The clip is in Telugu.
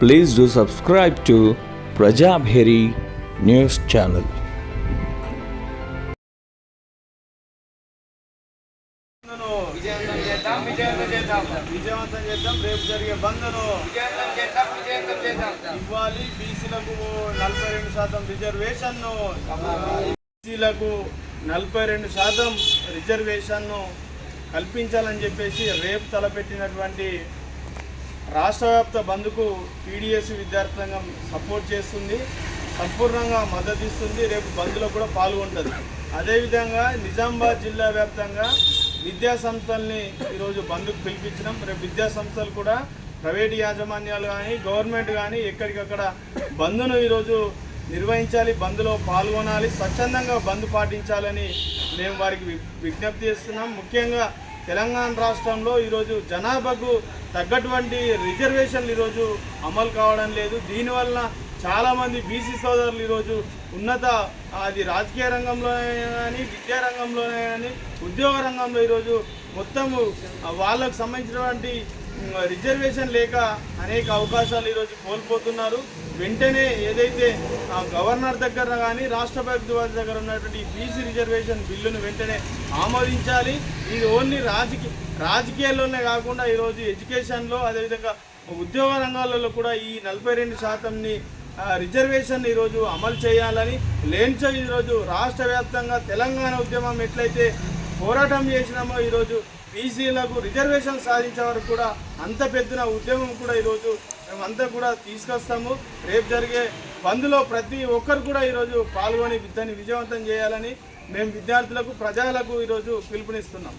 Please do subscribe to Prajabheri News Channel. బంద్ను చేద్దాం చేద్దాం విజయవంతం చేద్దాం రేపు జరిగే బంద్ను విజయవంతం చేద్దాం విజయవంతం చేద్దాం ఇవ్వాలి బీసీలకు నలభై రెండు శాతం రిజర్వేషన్ను బీసీలకు నలభై రెండు శాతం రిజర్వేషన్ను కల్పించాలని చెప్పేసి రేపు తలపెట్టినటువంటి రాష్ట్ర వ్యాప్త బంద్కు పీడిఎస్ విద్యార్థి సంఘం సపోర్ట్ చేస్తుంది సంపూర్ణంగా మద్దతు ఇస్తుంది రేపు బంద్లో కూడా పాల్గొంటుంది. అదేవిధంగా నిజామాబాద్ జిల్లా వ్యాప్తంగా విద్యా సంస్థల్ని ఈరోజు బంద్కు పిలిపించడం రేపు విద్యా సంస్థలు కూడా ప్రైవేట్ యాజమాన్యాలు కానీ గవర్నమెంట్ కానీ ఎక్కడికక్కడ బంద్ను ఈరోజు నిర్వహించాలి బంద్లో పాల్గొనాలి స్వచ్ఛందంగా బంద్ పాటించాలని మేము వారికి వి- విజ్ఞప్తి చేస్తున్నాం. ముఖ్యంగా తెలంగాణ రాష్ట్రంలో ఈరోజు జనాభాకు తగ్గటువంటి రిజర్వేషన్లు ఈరోజు అమలు కావడం లేదు. దీనివల్ల చాలామంది బీసీ సోదరులు ఈరోజు ఉన్నత అది రాజకీయ రంగంలోనే కానీ విద్యా రంగంలోనే కానీ ఉద్యోగ రంగంలో ఈరోజు మొత్తము వాళ్ళకు సంబంధించినటువంటి రిజర్వేషన్ లేక అనేక అవకాశాలు ఈరోజు కోల్పోతున్నారు. వెంటనే ఏదైతే గవర్నర్ దగ్గర కానీ రాష్ట్ర వారి దగ్గర ఉన్నటువంటి బీసీ రిజర్వేషన్ బిల్లును వెంటనే ఆమోదించాలి. ఇది ఓన్లీ రాజకీయ రాజకీయాల్లోనే కాకుండా ఈరోజు ఎడ్యుకేషన్లో అదేవిధంగా ఉద్యోగ రంగాలలో కూడా ఈ నలభై రెండు శాతంని రిజర్వేషన్ ఈరోజు అమలు చేయాలని లేనిచో ఈరోజు రాష్ట్ర వ్యాప్తంగా తెలంగాణ ఉద్యమం ఎట్లయితే పోరాటం చేసినామో ఈరోజు బీసీలకు రిజర్వేషన్ సాధించే వరకు కూడా అంత పెద్దన ఉద్యమం కూడా ఈరోజు మేమంతా కూడా తీసుకొస్తాము. రేపు జరిగే బంద్లో ప్రతి ఒక్కరు కూడా ఈరోజు పాల్గొని దాన్ని విజయవంతం చేయాలని మేము విద్యార్థులకు ప్రజలకు ఈరోజు పిలుపునిస్తున్నాం.